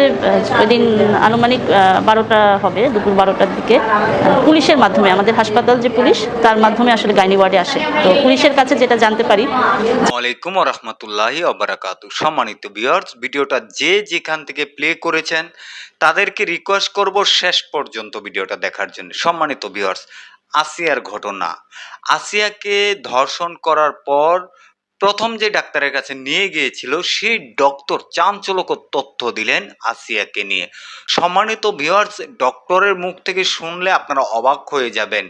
আহ, ওই দিন আনুমানিক বারোটা হবে দুপুর বারোটার দিকে। পুলিশের মাধ্যমে আমাদের হাসপাতাল যে পুলিশ তার মাধ্যমে আসলে গাইনি ওয়ার্ডে আসে। তো পুলিশের কাছে যেটা জানতে পারি আলাইকুম রহমতুল্লাহি অবরাকাতু সম্মানিত ভিউয়ার্স ভিডিওটা যে যেখান থেকে প্লে করেছেন তাদেরকে রিকোয়েস্ট করব শেষ পর্যন্ত ভিডিওটা দেখার জন্য। সম্মানিত ভিউয়ার্স আসিয়ার ঘটনা। আসিয়াকে ধর্ষণ করার পর প্রথম যে ডাক্তারের কাছে নিয়ে গিয়েছিল, সেই ডক্টর চাঞ্চলকর তথ্য দিলেন আসিয়াকে নিয়ে। সম্মানিত ভিউয়ার্স ডক্টরের মুখ থেকে শুনলে আপনারা অবাক হয়ে যাবেন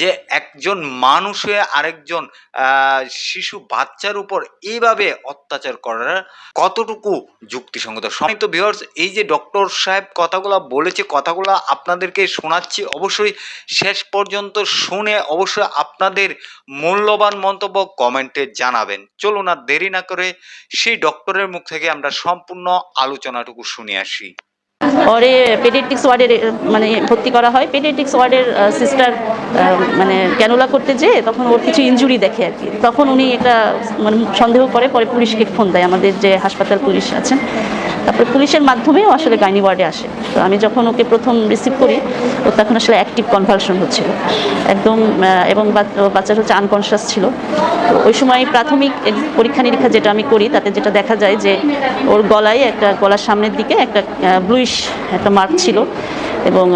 যে একজন মানুষ হয়ে আরেকজন শিশু বাচ্চার উপর এইভাবে অত্যাচার করার কতটুকু যুক্তিসঙ্গত? সম্মানিত ভিউয়ার্স এই যে ডক্টর সাহেব কথাগুলো বলেছে, কথাগুলো আপনাদেরকে শোনাচ্ছি, অবশ্যই শেষ পর্যন্ত শুনে অবশ্যই আপনাদের মূল্যবান মন্তব্য কমেন্টে জানাবেন। চলুন আর দেরি না করে সেই ডক্টরের মুখ থেকে আমরা সম্পূর্ণ আলোচনাটুকু শুনে আসি। পরে পেডিয়াট্রিক্স ওয়ার্ডের মানে ভর্তি করা হয়। পেডিয়াট্রিক্স ওয়ার্ডের সিস্টার মানে ক্যানোলা করতে যেয়ে তখন ওর কিছু ইঞ্জুরি দেখে আর কি। তখন উনি এটা মানে সন্দেহ করে, পরে পুলিশকে ফোন দেয়। আমাদের যে হাসপাতাল পুলিশ আছেন তারপরে পুলিশের মাধ্যমেও আসলে গাইনি ওয়ার্ডে আসে। তো আমি যখন ওকে প্রথম রিসিভ করি, ও তখন আসলে অ্যাক্টিভ কনভালশন হচ্ছিল। একদম এবং বাচ্চার হচ্ছে আনকনশাস ছিল। তো ওই সময় প্রাথমিক পরীক্ষা নিরীক্ষা যেটা আমি করি, তাতে যেটা দেখা যায় যে ওর গলায় একটা গলার সামনের দিকে একটা ব্লুইশ একটা মার্ক ছিল। এবং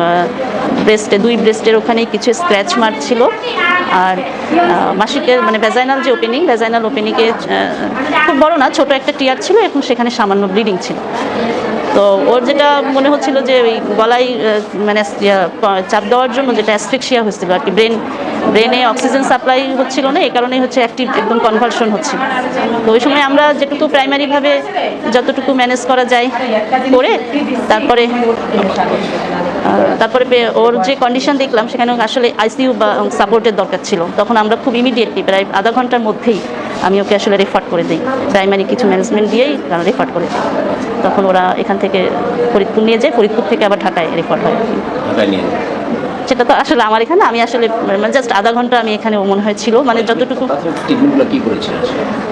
ব্রেস্টে, দুই ব্রেস্টের ওখানেই কিছু স্ক্র্যাচ মার্ক ছিল। আর মাসিকের মানে ভ্যাজাইনাল যে ওপেনিং ভ্যাজাইনাল ওপেনিংয়ে খুব বড় না, ছোট একটা টিয়ার ছিল এবং সেখানে সামান্য ব্লিডিং ছিল। তো ওর যেটা মনে হচ্ছিল যে ওই গলায় মানে চাপ দেওয়ার জন্য যেটা অ্যাস্ট্রিকশিয়া হচ্ছিল আর কি, ব্রেন, ব্রেনে অক্সিজেন সাপ্লাই হচ্ছিল না, এই কারণেই হচ্ছে অ্যাক্টিভ একদম কনভার্সন হচ্ছিল। তো ওই সময় আমরা যেটুকু প্রাইমারিভাবে যতটুকু ম্যানেজ করা যায় করে তারপরে তারপরে ওর যে কন্ডিশন দেখলাম সেখানে আসলে আইসিইউ বা সাপোর্টের দরকার ছিল। তখন আমরা খুব ইমিডিয়েটলি প্রায় আধা ঘণ্টার মধ্যেই আমি ওকে আসলে রেফার করে দিই। প্রাইমারি কিছু ম্যানেজমেন্ট দিয়েই রেফার করে দিই তখন ওরা এখান থেকে ফরিদপুর নিয়ে যায়, ফরিদপুর থেকে আবার ঢাকায় রেফার হয় সেটা তো আসলে আমার এখানে আমি আসলে মানে জাস্ট আধা ঘণ্টা আমি এখানে মনে হয় ছিল মানে যতটুকু প্রাথমিক ট্রিটমেন্টগুলো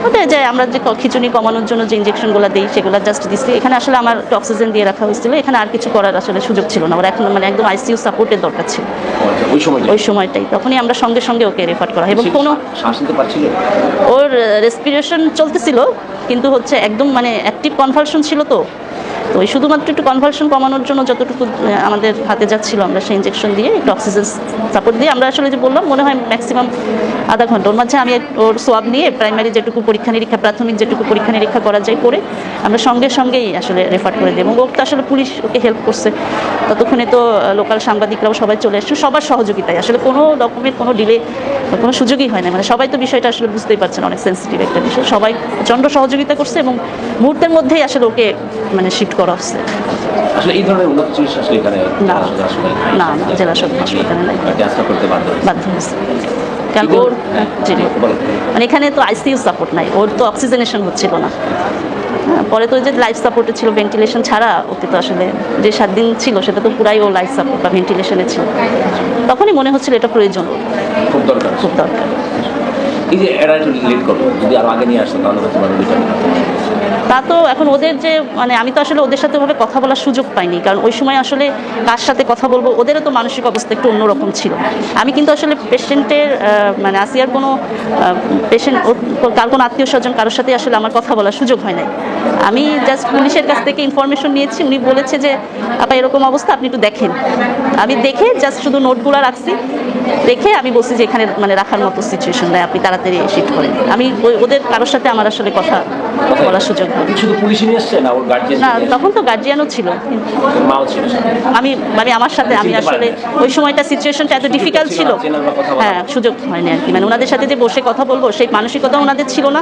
ওটা যে আমরা যে খিচুনি কমানোর জন্য যে ইঞ্জেকশনগুলো দিই সেগুলো জাস্ট দিচ্ছি এখানে আসলে আমার অক্সিজেন দিয়ে রাখা হয়েছিল এখানে আর কিছু করার আসলে সুযোগ ছিল না। ওরা এখন মানে একদম আইসিইউ সাপোর্টের দরকার ছিল। ওই সময় ওই সময়টাই তখনই আমরা সঙ্গে সঙ্গে ওকে রেফার করা এবং কোনো ওর রেসপিরেশন চলতেছিল কিন্তু হচ্ছে একদম মানে অ্যাক্টিভ কনভালশন ছিল তো। তো ওই শুধুমাত্র একটু কনভালশন কমানোর জন্য যতটুকু আমাদের হাতে যাচ্ছিল আমরা সেই ইঞ্জেকশন দিয়ে একটু অক্সিজেন সাপোর্ট দিয়ে আমরা আসলে যে বললাম, মনে হয় ম্যাক্সিমাম আধা ঘণ্টা। ওর মাঝে আমি ওর সোয়াব নিয়ে প্রাইমারি যেটুকু পরীক্ষা নিরীক্ষা, প্রাথমিক যেটুকু পরীক্ষা নিরীক্ষা করা যায় করে আমরা সঙ্গে সঙ্গেই আসলে রেফার করে দিই এবং তো আসলে পুলিশ ওকে হেল্প করছে। ততক্ষণে তো লোকাল সাংবাদিকরাও সবাই চলে এসছে সবার সহযোগিতায়। আসলে কোনো রকমের কোনো ডিলে কোনো সুযোগই হয় না। মানে সবাই তো বিষয়টা আসলে বুঝতেই পারছেন অনেক সেন্সিটিভ একটা বিষয়। সবাই প্রচণ্ড সহযোগিতা করছে এবং মুহূর্তের মধ্যেই আসলে ওকে মানে শিফট করা হচ্ছে আসলে এই ধরনের উন্নত চিকিৎসা আসলে এখানে না। না, জেলা সদর হাসপাতালে নাই। করতে বাধ্য বাধ্য হয়েছে। কারণ ওর হ্যাঁ, মানে এখানে তো আইসিইউ সাপোর্ট নাই। ওর তো অক্সিজেনেশন হচ্ছিল না। হ্যাঁ, পরে তো ওই যে লাইফ সাপোর্টে ছিল ভেন্টিলেশন ছাড়া ওকে তো আসলে যে সাত দিন ছিল সেটা তো পুরাই ও লাইফ সাপোর্ট বা ভেন্টিলেশনে ছিল। তখনই মনে হচ্ছিল এটা প্রয়োজন। খুব দরকার। খুব দরকার। এই যে এরা একটু যদি আরও আগে নিয়ে আসতো, তাহলে হয়তো তা তো এখন ওদের যে মানে আমি তো আসলে ওদের সাথে ওভাবে কথা বলার সুযোগ পাইনি, কারণ ওই সময় আসলে কার সাথে কথা বলব, ওদেরও তো মানসিক অবস্থা একটু অন্যরকম ছিল। আমি কিন্তু আসলে পেশেন্টের মানে আসিয়ার কোনো পেশেন্ট কার কোনো আত্মীয় স্বজন কারোর সাথে আসলে আমার কথা বলার সুযোগ হয় নাই। আমি জাস্ট পুলিশের কাছ থেকে ইনফরমেশন নিয়েছি, উনি বলেছে যে, আপা, এরকম অবস্থা, আপনি একটু দেখেন। আমি দেখে জাস্ট শুধু নোটগুলো রাখছি, দেখে আমি বলছি যে, এখানে মানে রাখার মতো সিচুয়েশন নেই, আপনি তাড়াতাড়ি শিফট করেন। আমি ওদের কারোর সাথে আমার আসলে কথা বলার সুযোগ হয় না তখন তো গার্জিয়ানও ছিল। আমি মানে আমার সাথে আমি আসলে ওই সময়টা সিচুয়েশনটা এত ডিফিকাল্ট ছিল। হ্যাঁ সুযোগ হয়নি আর কি। মানে ওনাদের সাথে যে বসে কথা বলব সেই মানসিকতা ওনাদের ছিল না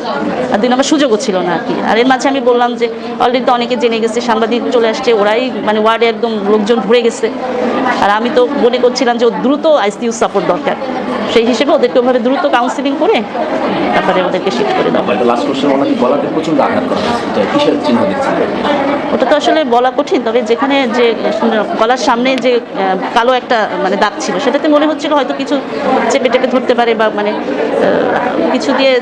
আর দুই নম্বর সুযোগও ছিল না আর কি। আর এর মাঝে আমি বললাম যে অলরেডি তো অনেকে জেনে গেছে সাংবাদিক চলে আসছে ওরাই মানে ওয়ার্ডে একদম লোকজন ভরে গেছে। আর আমি তো মনে করছিলাম যে দ্রুত আইসিইউ সাপোর্ট দরকার। সেই হিসেবে ওদেরকে ওভাবে দ্রুত কাউন্সিলিং করে তারপরে ওদেরকে শিফট করে দেওয়া। ওটা তো আসলে বলা কঠিন তবে যেখানে যে গলার সামনে যে কালো একটা মানে দাগ ছিল সেটাতে মনে হচ্ছিল হয়তো কিছু চেপে টেপে ধরতে পারে বা মানে কিছু দিয়ে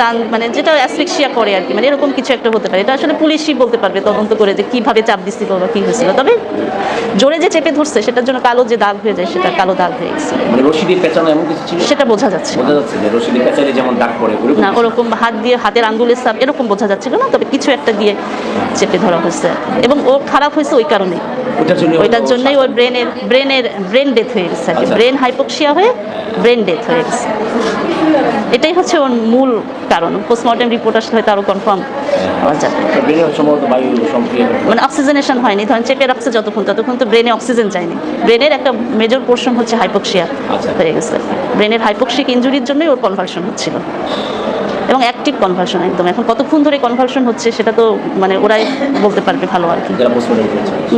টান মানে যেটা অ্যাসফিক্সিয়া করে আর কি মানে এরকম কিছু একটা হতে পারে। এটা আসলে পুলিশই বলতে পারবে তদন্ত করে যে কীভাবে চাপ দিচ্ছিল বা কী হয়েছিল। তবে জোরে যে চেপে ধরছে সেটার জন্য কালো যে দাগ হয়ে যায় সেটা কালো দাগ হয়ে গেছে। মানে পেঁচানো এমন কিছু সেটা বোঝা যাচ্ছে। বোঝা যাচ্ছে যে রশি দিয়ে যেমন দাগ পড়ে না ওরকম হাত দিয়ে হাতের আঙ্গুলের সাপ এরকম বোঝা যাচ্ছিল না তবে কিছু একটা দিয়ে চেপে ধরা হয়েছে। এবং ও খারাপ হয়েছে ওই কারণে ওইটার জন্যই ওর ব্রেনের ব্রেনের ব্রেন ডেথ হয়ে গেছে আর আচ্ছা। ব্রেন হাইপোক্সিয়া হয়ে ব্রেন ডেথ হয়ে গেছে। এটাই হচ্ছে ওর মূল কারণ। পোস্টমর্টেম রিপোর্ট আসলে হয়তো আরও কনফার্ম মানে অক্সিজেনেশন হয়নি। ধরেন চেপে রাখছে যতক্ষণ ততক্ষণ তো ব্রেনে অক্সিজেন যায়নি ব্রেনের একটা মেজর পোর্শন হচ্ছে হাইপোক্সিয়া আচ্ছা। হয়ে গেছে। ব্রেনের হাইপোক্সিক ইঞ্জুরির জন্যই ওর কনভালশন হচ্ছিল। এবং অ্যাক্টিভ কনভালশন একদম। এখন কতক্ষণ ধরে কনভালশন হচ্ছে সেটা তো মানে ওরাই বলতে পারবে ভালো আর কি।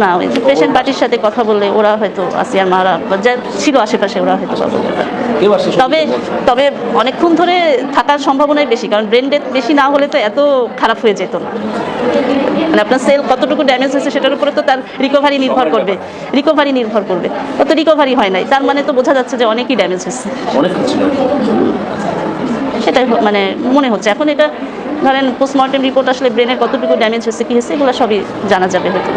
না ওই যে পেশেন্ট পার্টির সাথে কথা বললে ওরা হয়তো আসিয়ার মারা যা ছিল আশেপাশে ওরা হয়তো বলতে পারে তবে তবে অনেকক্ষণ ধরে থাকার সম্ভাবনাই বেশি কারণ ব্রেন ডেথ বেশি না হলে তো এত খারাপ হয়ে যেত না। মানে আপনার সেল কতটুকু ড্যামেজ হয়েছে সেটার উপরে তো তার রিকভারি নির্ভর করবে। রিকভারি নির্ভর করবে। ও তো রিকভারি হয় নাই। তার মানে তো বোঝা যাচ্ছে যে অনেকই ড্যামেজ হয়েছে। সেটাই মানে মনে হচ্ছে। এখন এটা ধরেন পোস্টমর্টেম রিপোর্ট আসলে ব্রেনের কতটুকু ড্যামেজ হয়েছে কী হয়েছে এগুলো সবই জানা যাবে হয়তো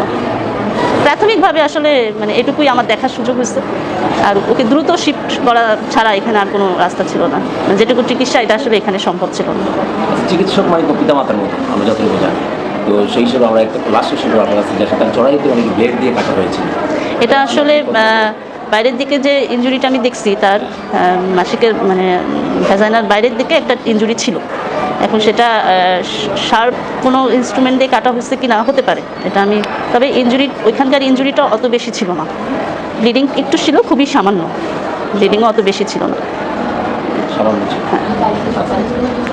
প্রাথমিকভাবে আসলে মানে এটুকুই আমার দেখার সুযোগ হয়েছে। আর ওকে দ্রুত শিফট করা ছাড়া এখানে আর কোনো রাস্তা ছিল না। মানে যেটুকু চিকিৎসা এটা আসলে এখানে সম্ভব ছিল না। চিকিৎসক মানে তো পিতা মাতার মতো আমরা যতটুকু জানি। তো সেই হিসেবে আমরা একটা লাস্ট হিসেবে আপনার কাছে যে তার চড়াইতে অনেক ব্লেড দিয়ে কাটা হয়েছিল। এটা আসলে বাইরের দিকে যে ইঞ্জুরিটা আমি দেখছি তার মাসিকের মানে ভেজাইনার বাইরের দিকে একটা ইনজুরি ছিল। এখন সেটা শার্প কোনো ইনস্ট্রুমেন্ট দিয়ে কাটা হচ্ছে কি না হতে পারে। এটা আমি তবে ইনজুরি ওইখানকার ইঞ্জুরিটা অত বেশি ছিল না। ব্লিডিং একটু ছিল খুবই সামান্য। ব্লিডিংও অত বেশি ছিল না। আচ্ছা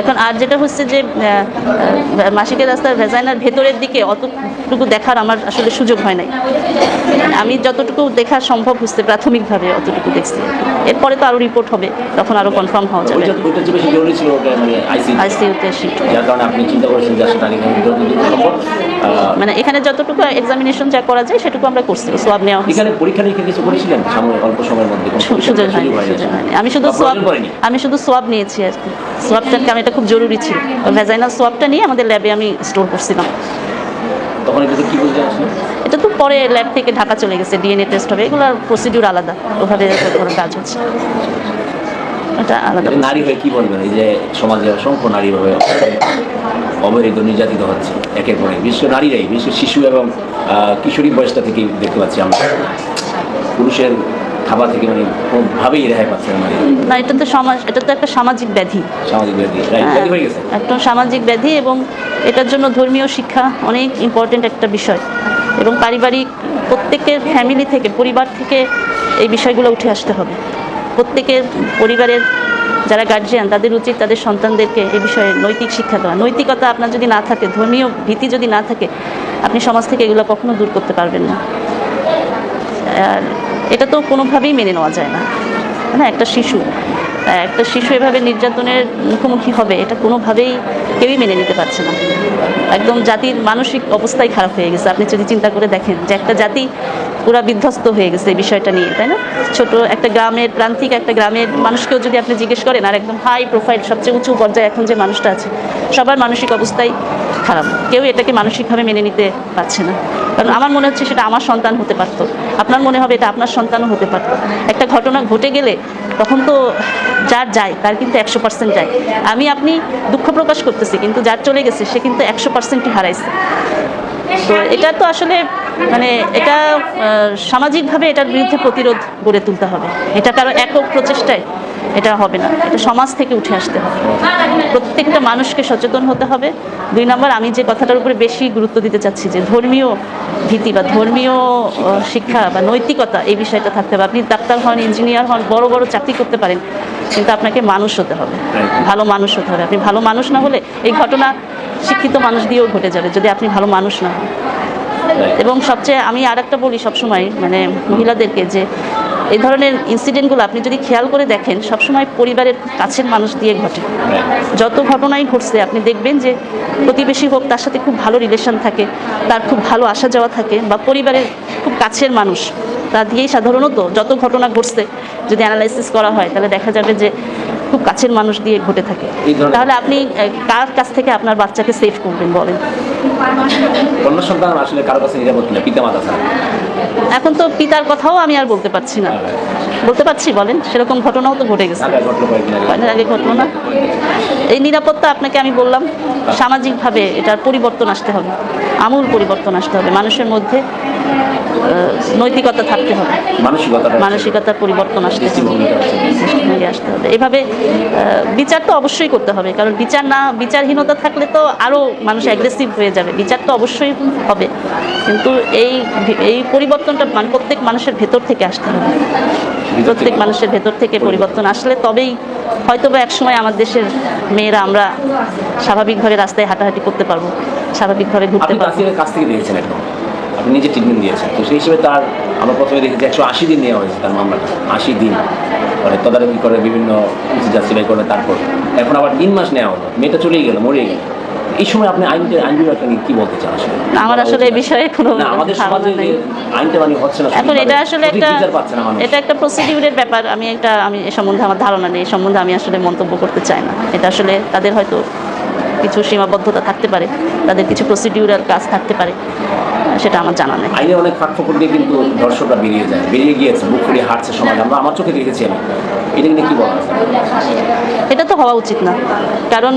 এখন আর যেটা হচ্ছে যে মাসিকের রাস্তার ভেজাইনার ভেতরের দিকে অতটুকু দেখার আমার আসলে সুযোগ হয় নাই। আমি যতটুকু দেখা সম্ভব হচ্ছে প্রাথমিকভাবে অতটুকু দেখছি। এরপরে তো আরও রিপোর্ট হবে তখন আরও কনফার্ম হওয়া যাবে। মানে আইসিইউতে শিফট মানে এখানে যতটুকু এক্সামিনেশন যা করা যায় সেটুকু আমরা করছি সোয়াব নেওয়া এখানে পরীক্ষা নিরীক্ষা কিছু করেছিলেন? অল্প সময়ের মধ্যে সুযোগ হয়নি আমি শুধু সোয়াব আমি শুধু সোয়াব নিয়েছি আর কি। সোয়াবটার কারণ এটা খুব জরুরি ছিল। ভেজাইনাল সোয়াবটা নিয়ে আমাদের ল্যাবে আমি স্টোর করছিলাম। তখন এটা তো পরে ল্যাব থেকে ঢাকা চলে গেছে ডিএনএ টেস্ট হবে। এগুলোর প্রসিডিউর আলাদা। ওভাবে কাজ হচ্ছে। এটা আলাদা। নারী হয়ে কি বলবেন? এই যে সমাজে অসংখ্য নারী ভাবে অবহেলিত নির্যাতিত হচ্ছে একের পরে করে নারীরাই করে শিশু এবং কিশোরী বয়সটা থেকেই দেখতে পাচ্ছি আমরা। পুরুষের খাবার থেকে মানে কোনোভাবেই রেহাই পাচ্ছে না নারী না এটা তো সমাজ এটা তো একটা সামাজিক ব্যাধি। সামাজিক ব্যাধি। হয়ে গেছে? একটা সামাজিক ব্যাধি এবং এটার জন্য ধর্মীয় শিক্ষা অনেক ইম্পর্টেন্ট একটা বিষয়। এবং পারিবারিক প্রত্যেকের ফ্যামিলি থেকে পরিবার থেকে এই বিষয়গুলো উঠে আসতে হবে। প্রত্যেকের পরিবারের যারা গার্জিয়ান তাদের উচিত তাদের সন্তানদেরকে এই বিষয়ে নৈতিক শিক্ষা দেওয়া। নৈতিকতা আপনার যদি না থাকে ধর্মীয় ভীতি যদি না থাকে আপনি সমাজ থেকে এগুলো কখনো দূর করতে পারবেন না। আর এটা তো কোনোভাবেই মেনে নেওয়া যায় না। হ্যাঁ একটা শিশু একটা শিশু এভাবে নির্যাতনের মুখোমুখি হবে, এটা কোনোভাবেই কেউই মেনে নিতে পারছে না। একদম জাতির মানসিক অবস্থাই খারাপ হয়ে গেছে। আপনি যদি চিন্তা করে দেখেন যে একটা জাতি পুরা বিধ্বস্ত হয়ে গেছে এই বিষয়টা নিয়ে, তাই না? ছোট একটা গ্রামের, প্রান্তিক একটা গ্রামের মানুষকেও যদি আপনি জিজ্ঞেস করেন, আর একদম হাই প্রোফাইল সবচেয়ে উঁচু পর্যায়ে এখন যে মানুষটা আছে, সবার মানসিক অবস্থাই খারাপ। কেউ এটাকে মানসিকভাবে মেনে নিতে পারছে না। কারণ আমার মনে হচ্ছে সেটা আমার সন্তান হতে পারতো। আপনার মনে হবে এটা আপনার সন্তানও হতে পারতো। একটা ঘটনা ঘটে গেলে তখন তো যার যায়, তার কিন্তু একশো পার্সেন্ট যায়। আমি, আপনি দুঃখ প্রকাশ করতেছি, কিন্তু যার চলে গেছে, সে কিন্তু একশো পার্সেন্টই হারাইছে। তো এটা তো আসলে মানে এটা সামাজিকভাবে এটার বিরুদ্ধে প্রতিরোধ গড়ে তুলতে হবে। এটা কারও একক প্রচেষ্টায় এটা হবে না। এটা সমাজ থেকে উঠে আসতে হবে। প্রত্যেকটা মানুষকে সচেতন হতে হবে। দুই নম্বর, আমি যে কথাটার উপরে বেশি গুরুত্ব দিতে চাচ্ছি যে ধর্মীয় ভীতি বা ধর্মীয় শিক্ষা বা নৈতিকতা এই বিষয়টা থাকতে হবে। আপনি ডাক্তার হন, ইঞ্জিনিয়ার হন, বড় বড় চাকরি করতে পারেন, কিন্তু আপনাকে মানুষ হতে হবে। ভালো মানুষ হতে হবে। আপনি ভালো মানুষ না হলে এই ঘটনা শিক্ষিত মানুষ দিয়েও ঘটে যাবে, যদি আপনি ভালো মানুষ না হন. এবং সবচেয়ে আমি আর একটা বলি সবসময় মানে মহিলাদেরকে যে এই ধরনের ইনসিডেন্টগুলো আপনি যদি খেয়াল করে দেখেন, সবসময় পরিবারের কাছের মানুষ দিয়ে ঘটে। যত ঘটনাই ঘটছে, আপনি দেখবেন যে প্রতিবেশী হোক, তার সাথে খুব ভালো রিলেশন থাকে, তার খুব ভালো আসা যাওয়া থাকে, বা পরিবারের খুব কাছের মানুষ, তা দিয়েই সাধারণত যত ঘটনা ঘটছে, যদি অ্যানালাইসিস করা হয়, তাহলে দেখা যাবে যে খুব কাছের মানুষ দিয়ে ঘটে থাকে। তাহলে আপনি কার কাছ থেকে আপনার বাচ্চাকে সেভ করবেন বলেন? কন্যা সন্তান আসলে কারও কাছে নিরাপদ কিনা? পিতা মাতা এখন তো পিতার কথাও আমি আর বলতে পারছি না। বলতে পারছি বলেন সেরকম ঘটনাও তো ঘটে গেছে। আগে। কয়েকদিন আগে ঘটলো না। এই নিরাপত্তা আপনাকে আমি বললাম সামাজিকভাবে এটার পরিবর্তন আসতে হবে। আমূল পরিবর্তন আসতে হবে মানুষের মধ্যে। নৈতিকতা থাকতে হবে। মানসিকতার পরিবর্তন আসতে হবে। আসতে হবে। এভাবে বিচার তো অবশ্যই করতে হবে। কারণ বিচার না বিচারহীনতা থাকলে তো আরও মানুষ অ্যাগ্রেসিভ হয়ে যাবে। বিচার তো অবশ্যই হবে। কিন্তু এই এই পরিবর্তনটা মানে প্রত্যেক মানুষের ভেতর থেকে আসতে হবে। প্রত্যেক মানুষের ভেতর থেকে পরিবর্তন আসলে তবেই হয়তো বা একসময় আমার দেশের মেয়েরা আমরা স্বাভাবিকভাবে রাস্তায় হাঁটাহাঁটি করতে পারব স্বাভাবিকভাবে ঘুরতে পারব। আপনি নিজে ট্রিটমেন্ট দিয়েছেন। তো সেই হিসেবে তার আমরা প্রথমে দেখেছি একশো আশি দিন নেওয়া হয়েছে তার মামলাটা। আশি দিন। মানে তদারকি করে বিভিন্ন যাচাই করে তারপর। এখন আবার তিন মাস নেওয়া হলো। মেয়েটা চলেই গেল মরে গেল। এই সময় আপনি আইনটা আইন নিয়ে কি বলতে চান আসলে? আমার আসলে এই বিষয়ে কোনো আমাদের সমাজে আইনটা মানে হচ্ছে না এখন এটা আসলে একটা এটা একটা প্রসিডিউরের ব্যাপার। আমি একটা আমি এ সম্বন্ধে আমার ধারণা নেই। এ সম্বন্ধে আমি আসলে মন্তব্য করতে চাই না। এটা আসলে তাদের হয়তো কিছু সীমাবদ্ধতা থাকতে পারে। তাদের কিছু প্রসিডিউরাল কাজ থাকতে পারে। সেটা আমার জানা নেই। আইনে অনেক ফাঁক ফোকর দিয়ে কিন্তু দর্শকরা বেরিয়ে যায়। বেরিয়ে গিয়েছে বুক ফুলিয়ে হাঁটছে সমাজ। আমরা আমার চোখে দেখেছি আমি। এটা নিয়ে কি বলা এটা তো হওয়া উচিত না। কারণ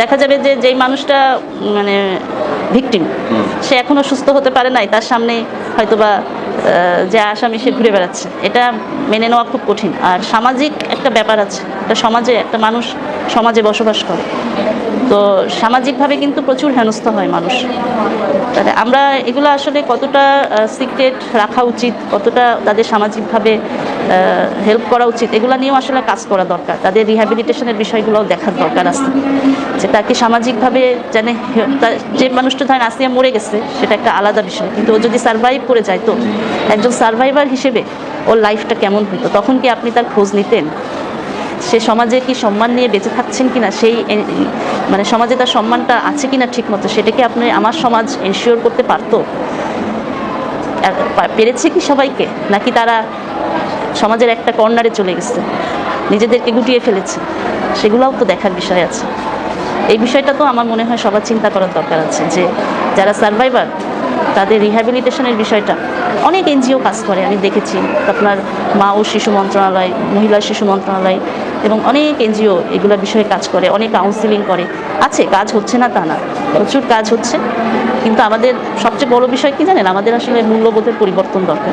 দেখা যাবে যে যেই মানুষটা মানে ভিকটিম সে এখনও সুস্থ হতে পারে নাই। তার সামনে হয়তোবা যে আসামি সে ঘুরে বেড়াচ্ছে। এটা মেনে নেওয়া খুব কঠিন। আর সামাজিক একটা ব্যাপার আছে। একটা সমাজে একটা মানুষ সমাজে বসবাস করে। তো সামাজিকভাবে কিন্তু প্রচুর হেনস্থা হয় মানুষ। তাহলে আমরা এগুলো আসলে কতটা সিক্রেট রাখা উচিত, কতটা তাদের সামাজিকভাবে হেল্প করা উচিত, এগুলো নিয়েও আসলে কাজ করা দরকার। তাদের রিহ্যাবিলিটেশনের বিষয়গুলোও দেখার দরকার আছে। যে তাকে সামাজিকভাবে তা- যে মানুষটা ধরেন আসিয়া মরে গেছে, সেটা একটা আলাদা বিষয়। কিন্তু ও যদি সার্ভাইভ করে যায় তো, একজন সার্ভাইভার হিসেবে ওর লাইফটা কেমন হতো তখন কি আপনি তার খোঁজ নিতেন? সে সমাজে কি সম্মান নিয়ে বেঁচে থাকছেন কিনা, সেই মানে সমাজে তার সম্মানটা আছে কিনা ঠিক মতো সেটা কি আপনি আমার সমাজ এনশিওর করতে পারতো? পেরেছে কি সবাইকে, নাকি তারা সমাজের একটা কর্নারে চলে গেছে, নিজেদেরকে গুটিয়ে ফেলেছে? সেগুলোও তো দেখার বিষয় আছে। এই বিষয়টা তো আমার মনে হয় সবার চিন্তা করার দরকার আছে, যে যারা সার্ভাইভার তাদের রিহ্যাবিলিটেশনের বিষয়টা, অনেক এনজিও কাজ করে, আমি দেখেছি, আপনার মা ও শিশু মন্ত্রণালয়, মহিলা শিশু মন্ত্রণালয় এবং অনেক এনজিও এগুলো বিষয়ে কাজ করে অনেক কাউন্সিলিং করে। আছে কাজ হচ্ছে না তা না। প্রচুর কাজ হচ্ছে। কিন্তু আমাদের সবচেয়ে বড় বিষয় কি জানেন? আমাদের আসলে মূল্যবোধের পরিবর্তন দরকার।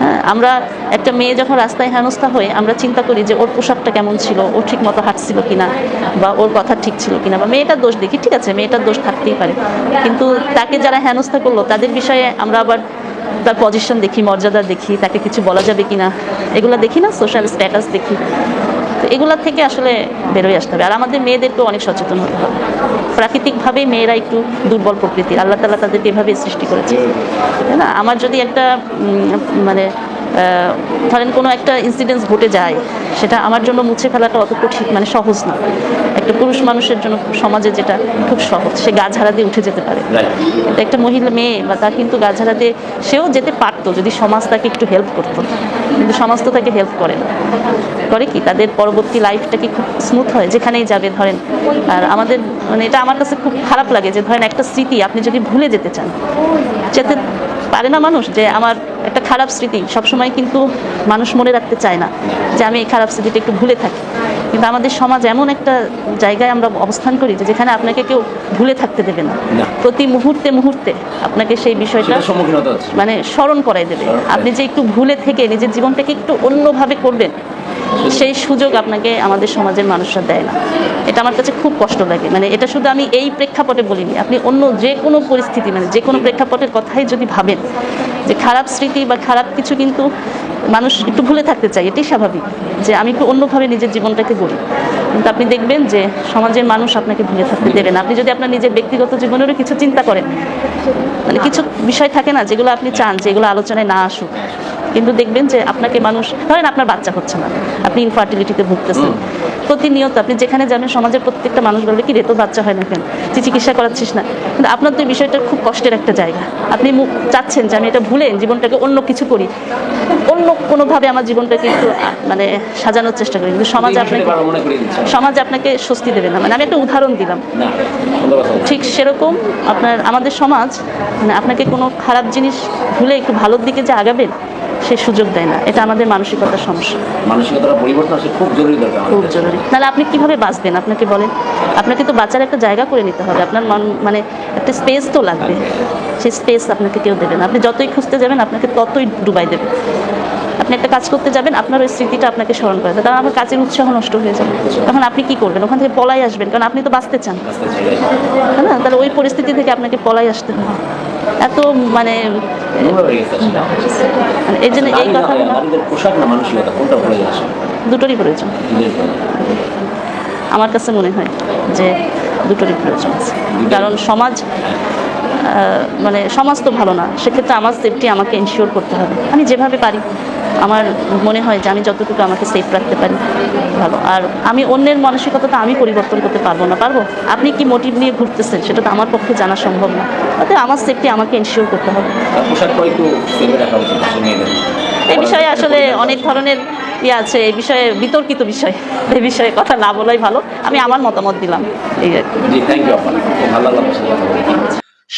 হ্যাঁ আমরা একটা মেয়ে যখন রাস্তায় হেনস্থা হয়ে আমরা চিন্তা করি যে ওর পোশাকটা কেমন ছিল ও ঠিক মতো হাঁটছিল কিনা বা ওর কথা ঠিক ছিল কিনা বা মেয়েটার দোষ দেখি ঠিক আছে মেয়েটার দোষ থাকতেই পারে। কিন্তু তাকে যারা হেনস্থা করল তাদের বিষয়ে আমরা আবার তার পজিশন দেখি, মর্যাদা দেখি, তাকে কিছু বলা যাবে কিনা, এগুলো দেখি না সোশ্যাল স্ট্যাটাস দেখি। তো এগুলোর থেকে আসলে বেরোয় আসতে হবে। আর আমাদের মেয়েদেরকেও অনেক সচেতন হতে হবে। প্রাকৃতিকভাবেই মেয়েরা একটু দুর্বল প্রকৃতির। আল্লাহ তালা তাদেরকে এভাবেই সৃষ্টি করেছে। তাই না? আমার যদি একটা মানে ধরেন কোনো একটা ইনসিডেন্স ঘটে যায় সেটা আমার জন্য মুছে ফেলাটা অত কঠিন মানে সহজ না। একটা পুরুষ মানুষের জন্য সমাজে যেটা খুব সহজ সে গা ঝাড়া দিয়ে উঠে যেতে পারে। কিন্তু একটা মহিলা মেয়ে বা তা কিন্তু গা ঝাড়া দিয়ে সেও যেতে পারতো যদি সমাজ তাকে একটু হেল্প করতো। কিন্তু সমাজ তো তাকে হেল্প করে না। করে কি? তাদের পরবর্তী লাইফটা কি খুব স্মুথ হয়? যেখানেই যাবে ধরেন আর আমাদের মানে এটা আমার কাছে খুব খারাপ লাগে যে ধরেন একটা স্মৃতি আপনি যদি ভুলে যেতে চান যেতে পারে না মানুষ যে আমার একটা খারাপ স্মৃতি। সবসময় কিন্তু মানুষ মনে রাখতে চায় না যে আমি এই খারাপ স্মৃতিটা একটু ভুলে থাকি। কিন্তু আমাদের সমাজ এমন একটা জায়গায় আমরা অবস্থান করি যে যেখানে আপনাকে কেউ ভুলে থাকতে দেবে না। প্রতি মুহূর্তে মুহূর্তে আপনাকে সেই বিষয়টা মানে স্মরণ করাই দেবে। আপনি যে একটু ভুলে থেকে নিজের জীবনটাকে একটু অন্যভাবে করবেন সেই সুযোগ আপনাকে আমাদের সমাজের মানুষরা দেয় না। এটা আমার কাছে খুব কষ্ট লাগে। মানে এটা শুধু আমি এই প্রেক্ষাপটে বলিনি। আপনি অন্য যে কোনো পরিস্থিতি মানে যে কোনো প্রেক্ষাপটের কথাই যদি ভাবেন যে খারাপ স্মৃতি বা খারাপ কিছু কিন্তু মানুষ একটু ভুলে থাকতে চায়, এটাই স্বাভাবিক যে আমি একটু অন্যভাবে নিজের জীবনটাকে গড়ি। কিন্তু আপনি দেখবেন যে সমাজের মানুষ আপনাকে ভুলে থাকতে দেবে না। আপনি যদি আপনার নিজের ব্যক্তিগত জীবনেরও কিছু চিন্তা করেন মানে কিছু বিষয় থাকে না যেগুলো আপনি চান, যেগুলো আলোচনায় না আসুক কিন্তু দেখবেন যে আপনাকে মানুষ ধরেন আপনার বাচ্চা হচ্ছে না আপনি ইনফার্টিলিটিতে ভুগতেছেন। প্রতিনিয়ত আপনি যেখানে যাবেন সমাজের প্রত্যেকটা মানুষ বলবে কি রে তো বাচ্চা হয় না কেন? তুই চিকিৎসা করাচ্ছিস না? কিন্তু আপনার তো এই বিষয়টা খুব কষ্টের একটা জায়গা। আপনি মু- চাচ্ছেন যে আমি এটা ভুলে জীবনটাকে অন্য কিছু করি। অন্য কোনোভাবে আমার জীবনটাকে একটু মানে সাজানোর চেষ্টা করি। কিন্তু সমাজ আপনাকে সমাজ আপনাকে স্বস্তি দেবে না। মানে আমি একটা উদাহরণ দিলাম। ঠিক সেরকম আপনার আমাদের সমাজ মানে আপনাকে কোনো খারাপ জিনিস ভুলে একটু ভালোর দিকে যে আগাবেন সে সুযোগ দেয় না। এটা আমাদের মানসিকতার সমস্যা। মানসিকতাটা পরিবর্তন খুব জরুরি দরকার খুব জরুরি। নাহলে আপনি কীভাবে বাঁচবেন? আপনাকে বলেন। আপনাকে তো বাঁচার একটা জায়গা করে নিতে হবে। আপনার মন- মানে একটা স্পেস তো লাগবে। সেই স্পেস আপনাকে কেউ দেবে না। আপনি যতই খুঁজতে যাবেন আপনাকে ততই ডুবাই দেবে। আপনি একটা কাজ করতে যাবেন আপনার ওই স্মৃতিটা আপনাকে স্মরণ করে কারণ আমার কাজের উৎসাহ নষ্ট হয়ে যাবে। তখন আপনি কি করবেন? ওখান থেকে পলাই আসবেন। কারণ আপনি তো বাঁচতে চান। না? তাহলে ওই পরিস্থিতি থেকে আপনাকে পলাই আসতে হবে। এত মানে হয়ে। মানে এই জন্য এই কথা পোশাক না মানসিকতা কোনটা আসে দুটোরই প্রয়োজন। আমার কাছে মনে হয় যে দুটোরই প্রয়োজন আছে। কারণ সমাজ আহ, মানে সমাজ তো ভালো না, সেক্ষেত্রে আমার সেফটি আমাকে ইনশিওর করতে হবে। আমি যেভাবে পারি, আমার মনে হয় যে আমি যতটুকু আমাকে সেফ রাখতে পারি, ভালো। আর আমি অন্যের মানসিকতা তো আমি পরিবর্তন করতে পারব না, পারব? আপনি কি মোটিভ নিয়ে ঘুরতেছেন, সেটা তো আমার পক্ষে জানা সম্ভব না। অতএব আমার সেফটি আমাকে ইনশিওর করতে হবে। এই বিষয়ে আসলে অনেক ধরনের ইয়ে আছে, এই বিষয়ে বিতর্কিত বিষয়, এই বিষয়ে কথা না বলাই ভালো। আমি আমার মতামত দিলাম, এই আর কি।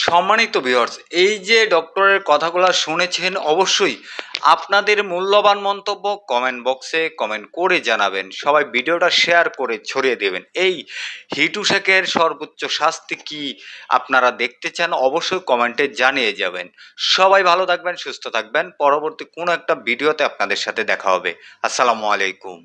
সম্মানিত ভিউয়ার্স এই যে ডক্টরের কথাগুলো শুনেছেন, অবশ্যই আপনাদের মূল্যবান মন্তব্য কমেন্ট বক্সে কমেন্ট করে জানাবেন। সবাই ভিডিওটা শেয়ার করে ছড়িয়ে দেবেন। এই হিটু শেখের সর্বোচ্চ শাস্তি কি আপনারা দেখতে চান, অবশ্যই কমেন্টে জানিয়ে যাবেন। সবাই ভালো থাকবেন, সুস্থ থাকবেন। পরবর্তী কোনো একটা ভিডিওতে আপনাদের সাথে দেখা হবে। আসসালামু আলাইকুম।